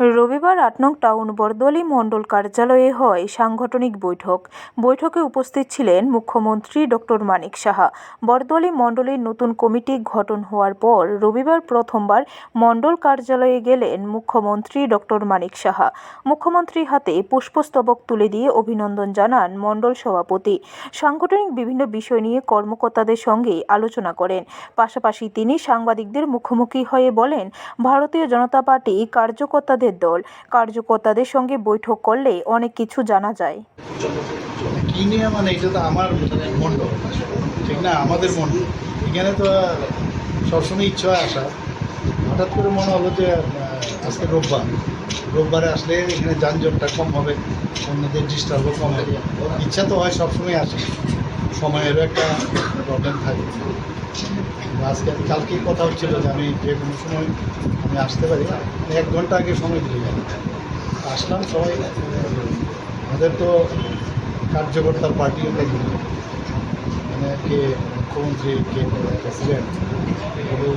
রবিবার আট নং টাউন বরদলি মণ্ডল কার্যালয়ে হয় সাংগঠনিক বৈঠক। বৈঠকে উপস্থিত ছিলেন মুখ্যমন্ত্রী ডক্টর মানিক সাহা। বরদলি মণ্ডলের নতুন কমিটি গঠন হওয়ার পর রবিবার প্রথমবার মণ্ডল কার্যালয়ে গেলেন মুখ্যমন্ত্রী ডক্টর মানিক সাহা। মুখ্যমন্ত্রী হাতে পুষ্পস্তবক তুলে দিয়ে অভিনন্দন জানান মণ্ডল সভাপতি। সাংগঠনিক বিভিন্ন বিষয় নিয়ে কর্মকর্তাদের সঙ্গে আলোচনা করেন। পাশাপাশি তিনি সাংবাদিকদের মুখোমুখি হয়ে বলেন, ভারতীয় জনতা পার্টি কার্যকর্তাদের দল। কার্যকর্তাদের সঙ্গে বৈঠক করলে অনেক কিছু জানা যায়। মানে এটা তো আমার মণ্ডল, ঠিক না? আমাদের মণ্ডল। এখানে তো সবসময় ইচ্ছা আসা হঠাৎ করে মনে হলো যে আজকে রোববার। রোববারে আসলে এখানে যানজটটা কম হবে, অন্যদের ডিস্টার্বও কম হবে। ইচ্ছা তো হয় সবসময় আসে। সময়েরও একটা প্রবলেম থাকে। আজকে কালকে কথা হচ্ছিল যে আমি যে কোনো সময় আমি আসতে পারি। এক ঘণ্টা আগে সময় দিলে যাবে আসলাম সবাই আমাদের তো কার্যকর্তার পার্টি মানে কে মুখ্যমন্ত্রী, কে প্রেসিডেন্ট এগুলো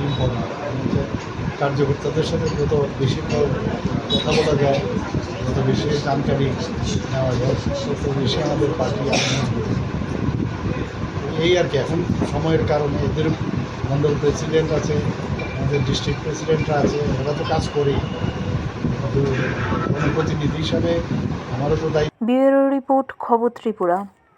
কার্যকর্তাদের সাথে যত বেশি কথা বলা যায়, যত বেশি জানকারি নেওয়া যায়, তত বেশি আমাদের পার্টি এই আর কি, এখন সময়ের কারণে এদের মন্ডল প্রেসিডেন্ট আছে, আমাদের ডিস্ট্রিক্ট প্রেসিডেন্টরা আছে, ওরা তো কাজ করেই। কিন্তু প্রতিনিধি হিসাবে আমারও তো দায়িত্ব। ব্যুরো রিপোর্ট, খবর ত্রিপুরা।